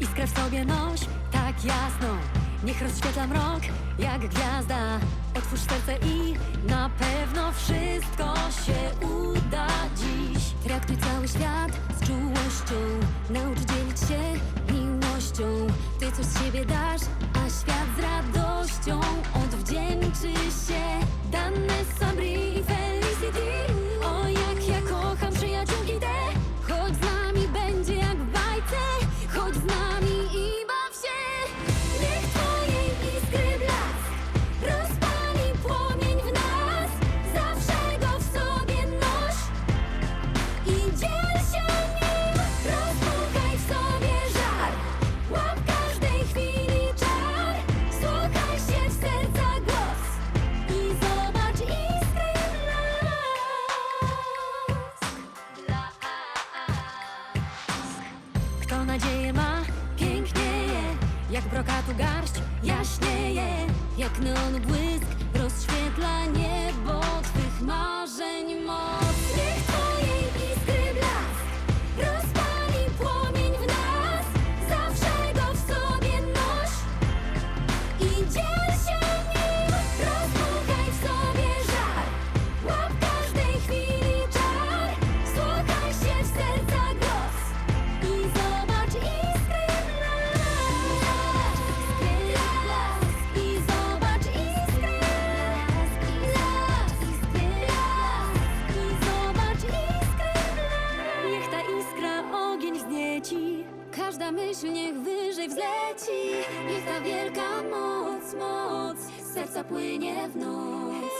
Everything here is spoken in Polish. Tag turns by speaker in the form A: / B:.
A: Iskrę w sobie noś, tak jasno. Niech rozświetla mrok, jak gwiazda. Otwórz serce i na pewno wszystko się uda dziś. Traktuj cały świat z czułością. Naucz dzielić się miłością. Ty coś z siebie dasz, nadzieję ma, pięknieje Jak brokatu garść, jaśnieje Jak neonu błysk, rozświetla niebo Każda myśl niech wyżej wzleci. Niech ta wielka moc, moc serca płynie w noc